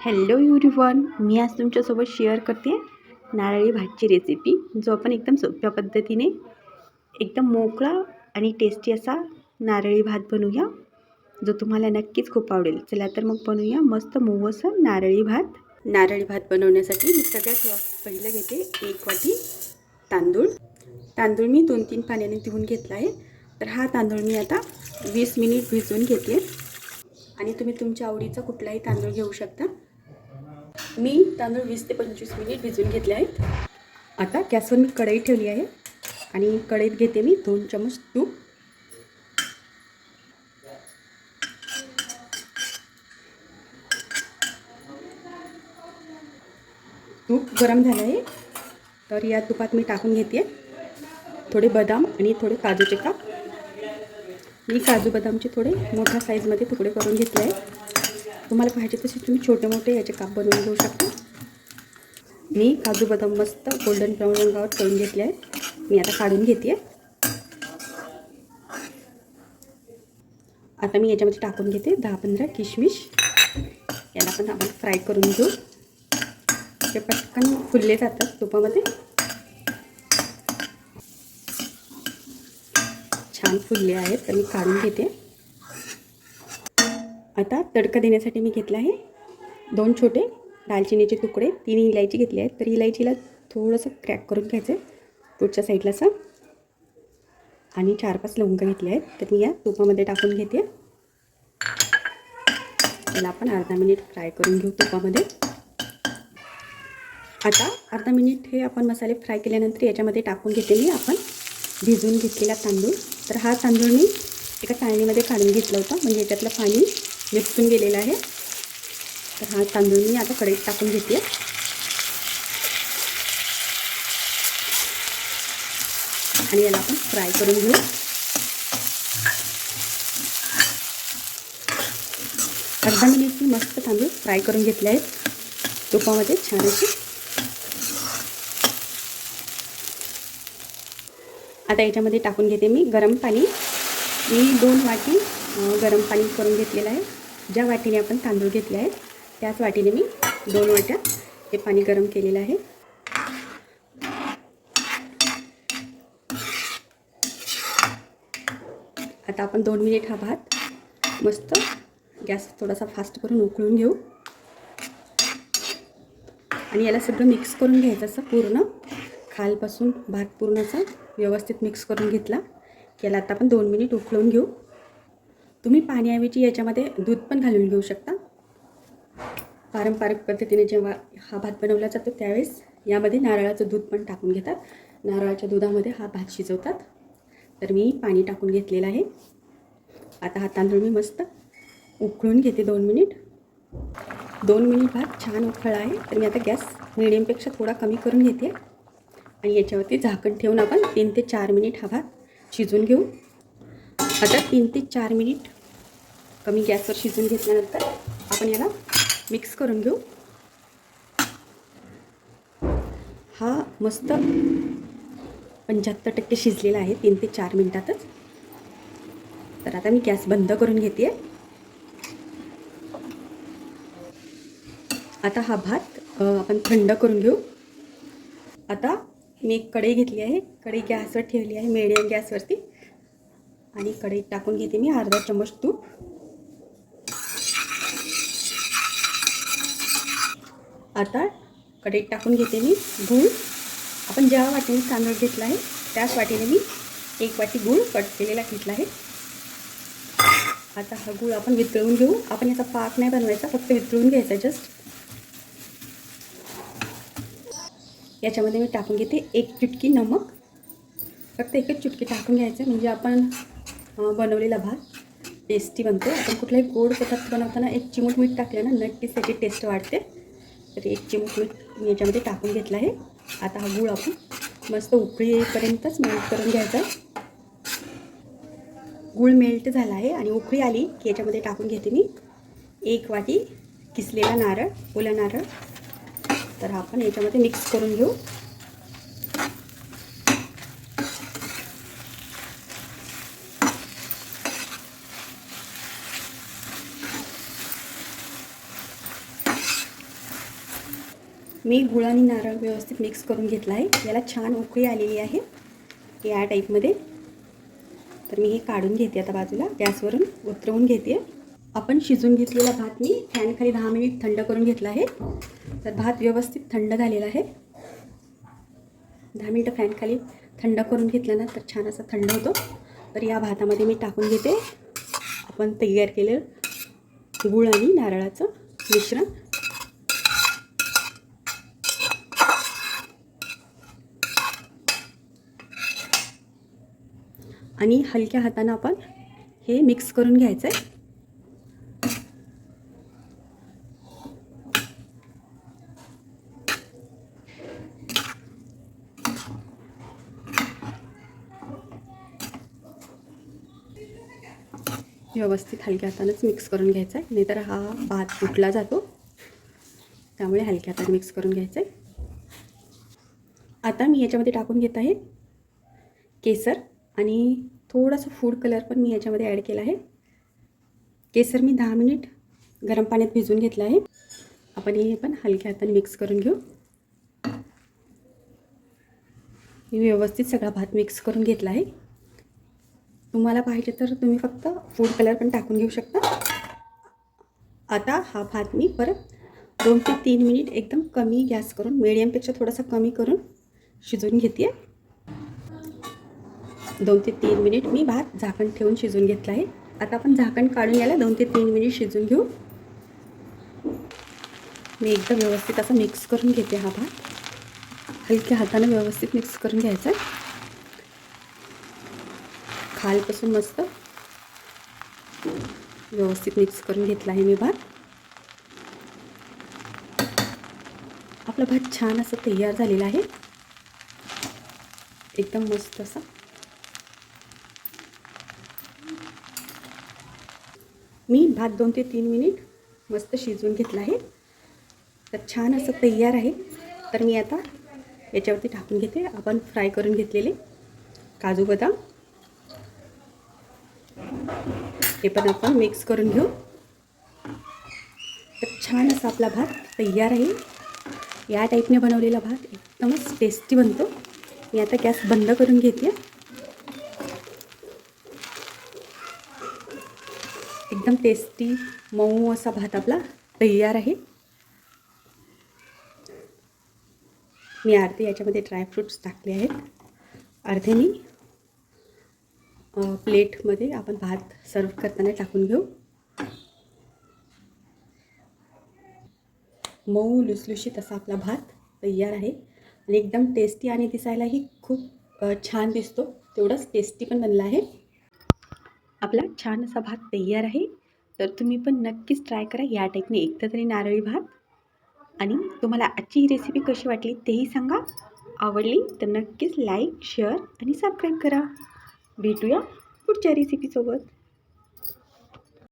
Hello युरिवन मी आज तुमच्यासोबत share करते नारळी भातची रेसिपी जो आपण एकदम सोप्या पद्धतीने एकदम मोकळा आणि टेस्टी असा नारळी भात बनवूया जो तुम्हाला नक्कीच खूप आवडेल. चला तर मग बनवूया मस्त मऊ असं नारळी भात. नारळी भात बनवण्यासाठी मी सगळ्यात पहिलं घेते एक वाटी तांदूळ. तांदूळ मी दोन तीन पाण्याने धुवून घेतला आहे. तर हा तांदूळ मी आता वीस मिनिट भिजवून घेते. आणि तुम्ही तुमच्या आवडीचा कुठलाही तांदूळ घेऊ शकता. मी तांदूळ वीस ते पंचवीस मिनिट भिजवून घेतले आहेत. आता गॅसवर मी कढई ठेवली आहे आणि कढईत घेते मी दोन चमच तूप. तूप गरम झालं आहे. तर या तुपात मी टाकून घेते. थोडे बदाम आणि थोडे काजूचे काप. मी काजू बदामचे थोडे मोठ्या साईजमध्ये तुकडे करून घेतले आहे तुम्हाला पाहिजे तसे तुम्ही छोटे मोठे याचे काप बनवून घेऊ शकता. मी काजू बदाम मस्त गोल्डन ब्राऊन रंगावर तळून घेतले आहे मी आता काढून घेते. आता मी याच्यामध्ये टाकून घेते दहा पंधरा किशमिश. याला पण आपण फ्राय करून घेऊ. ते पटकन फुलले जातात तुपामध्ये. छान फुलले आहेत. तर मी काढून घेते. आता तडका देण्यासाठी मी घेतला आहे दोन छोटे दालचिनीचे तुकडे तीन इलायची घेतली आहेत. तर इलायचीला थोडंसं क्रॅक करून घ्यायचं आहे पुढच्या साईडला असं. आणि चार पाच लवंग घेतले आहेत. तर मी या तुपामध्ये टाकून घेते. त्याला आपण अर्धा मिनिट फ्राय करून घेऊ तुपामध्ये. आता अर्धा मिनिट हे आपण मसाले फ्राय केल्यानंतर याच्यामध्ये टाकून घेते मी आपण. भिजवून घेतलेला तांदूळ. तर हा तांदूळ मी एका चाळणीमध्ये काढून घेतला होता. म्हणजे याच्यातलं पाणी निपटून गेलेलं आहे. तर हा तांदूळ मी आता कढईत टाकून घेते. आणि याला आपण फ्राय करून घेऊ. अर्धा मिनिट मी मस्त तांदूळ फ्राय करून घेतले आहेत. तुपामध्ये छान असे आता याच्यामध्ये टाकून घेते मी गरम पाणी. मी दोन वाटी गरम पाणी करून घेतलेलं आहे. ज्या वाटीने आपण तांदूळ घेतले आहेत त्याच वाटीने मी दोन वाट्या हे पाणी गरम केलेलं आहे. आता आपण दोन मिनिट हा भात मस्त गॅस थोडासा फास्ट करून उकळून घेऊ. आणि याला सगळं मिक्स करून घ्यायचं असं पूर्ण खालपासून भात पूर्ण असा व्यवस्थित मिक्स करून घेतला. याला आता आपण दोन मिनिट उकळून घेऊ. तुम्ही पाण्याऐवजी याच्यामध्ये दूध पण घालून घेऊ शकता. पारंपरिक पद्धतीने जेव्हा हा भात बनवला जातो त्यावेळेस यामध्ये नारळाचं दूध पण टाकून घेतात. नारळाच्या दुधामध्ये हा भात शिजवतात. तर मी पाणी टाकून घेतलेलं आहे. आता हा तांदूळ मी मस्त उकळून घेते दोन मिनिट. दोन मिनिट भात छान उकळला आहे. तर मी आता गॅस मिडियमपेक्षा थोडा कमी करून घेते. आणि याच्यावरती झाकण ठेवून आपण तीन ते चार मिनिट हा भात शिजून घेऊ. आता तीन ते चार मिनिट कमी गॅसवर शिजून घेतल्यानंतर आपण याला मिक्स करून घेऊ. हा मस्त पंच्याहत्तर टक्के शिजलेला आहे तीन ते चार मिनटातच. तर आता मी गॅस बंद करून घेते आता हा भात आपण थंड करून घेऊ. आता मी एक कढई घेतली आहे कढई गॅसवर ठेवली आहे मिडियम गॅसवरती. आणि कढईत टाकून घेते मी अर्धा चमच तूप. आता कढईत टाकून घेते मी गूळ. आपण ज्या वाटीने तांदूळ घेतला आहे त्याच वाटीने मी एक वाटी गूळ कट केलेला घेतला आहे. आता हा गूळ आपण वितळून घेऊ. आपण याचा पाक नाही बनवायचा फक्त वितळून घ्यायचा जस्ट याच्यामध्ये मी टाकून घेते एक चुटकी नमक. फक्त एकच चुटकी टाकून घ्यायचं म्हणजे आपण बनवलेला भात टेस्टी बनतो. आपण कुठलाही गोड पदार्थ बनवताना एक चिमूट मीठ टाकलं ना नक्कीच त्याची टेस्ट वाढते. तर एक चिमूट मी याच्यामध्ये टाकून घेतला आहे. आता हा गूळ आपण मस्त उकळीपर्यंतच मेल्ट करून घ्यायचा. गूळ मेल्ट झाला आहे आणि उकळी आली की याच्यामध्ये टाकून घेते मी एक वाटी किसलेला नारळ ओला नारळ. तर हा आपण याच्यामध्ये मिक्स करून घेऊ. मी गुळ आणि नारळ व्यवस्थित मिक्स करून घेतला आहे याला छान उकळी आलेली आहे. या टाईपमध्ये तर मी हे काढून घेते आता बाजूला. गॅसवरून उतरवून घेते. आपण शिजून घेतलेला भात मी फॅनखाली दहा मिनिट थंड करून घेतला आहे. तर भात व्यवस्थित थंड झालेला आहे. दहा मिनटं फॅनखाली थंड करून घेतला ना तर छान असा थंड होतो. तर या भातामध्ये मी टाकून घेते. आपण तयार केलेलं गुळ आणि नारळाचं मिश्रण. आणि हलक्या हातानं आपण हे मिक्स करून घ्यायचं आहे व्यवस्थित हलक्या हातानंच मिक्स करून घ्यायचा आहे नाहीतर हा भात फुटला जातो. त्यामुळे हलक्या हाताने मिक्स करून घ्यायचं आहे आता मी याच्यामध्ये टाकून घेत आहे केसर. आणि थोडासा फूड कलर पण मी याच्यामध्ये ॲड केला आहे. केसर मी दहा मिनिट गरम पाण्यात भिजवून घेतलं आहे. आपण हे पण हलक्या हाताने मिक्स करून घेऊ. मी व्यवस्थित सगळा भात मिक्स करून घेतला आहे. तुम्हाला पाहिजे तर तुम्ही फक्त फूड कलर पण टाकून घेऊ शकता. आता हा भात मी परत दोन ते तीन मिनिट एकदम कमी गॅस करून मिडियमपेक्षा थोडासा कमी करून शिजवून घेते दोन ते तीन मिनिट मी भात झाकण ठेवून शिजून घेतला आहे. आता आपण झाकण काढून याला दोन ते तीन मिनिट शिजून घेऊ. मी एकदम व्यवस्थित असं मिक्स करून घेते हा भात. हलक्या हाताने व्यवस्थित मिक्स करून घ्यायचा आहे. खालपासून मस्त व्यवस्थित मिक्स करून घेतला आहे मी भात. आपला भात छान असं तयार झालेला आहे. एकदम मस्त असा. मी भात दोन ते तीन मिनिट मस्त शिजवून घेतला आहे. तर छान असं तयार आहे. तर मी आता याच्यावरती टाकून घेते. आपण फ्राय करून घेतलेले काजू बदाम. हे पण आपण मिक्स करून घेऊ. तर छान असा आपला भात तयार आहे. या टाईपने बनवलेला भात एकदमच टेस्टी बनतो. मी आता गॅस बंद करून घेते. एकदम टेस्टी मऊ असा भात आपला तयार आहे. मी अर्धे याच्यामध्ये ड्रायफ्रूट्स टाकले आहेत. अर्धे मी प्लेटमध्ये आपण भात सर्व करताना टाकून घेऊ. मऊ लुसलुशीत असा आपला भात तयार आहे. आणि एकदम टेस्टी आणि दिसायलाही खूप छान दिसतो. तेवढंच टेस्टी पण बनला आहे. आपला छान असा भात तयार आहे. तर तुम्ही पण नक्कीच ट्राय करा. या टाईपने एकदा तरी नारळी भात. आणि तुम्हाला आजची ही रेसिपी कशी वाटली तेही सांगा. आवडली तर नक्कीच लाईक शेअर आणि सबस्क्राईब करा. भेटूया पुढच्या रेसिपीसोबत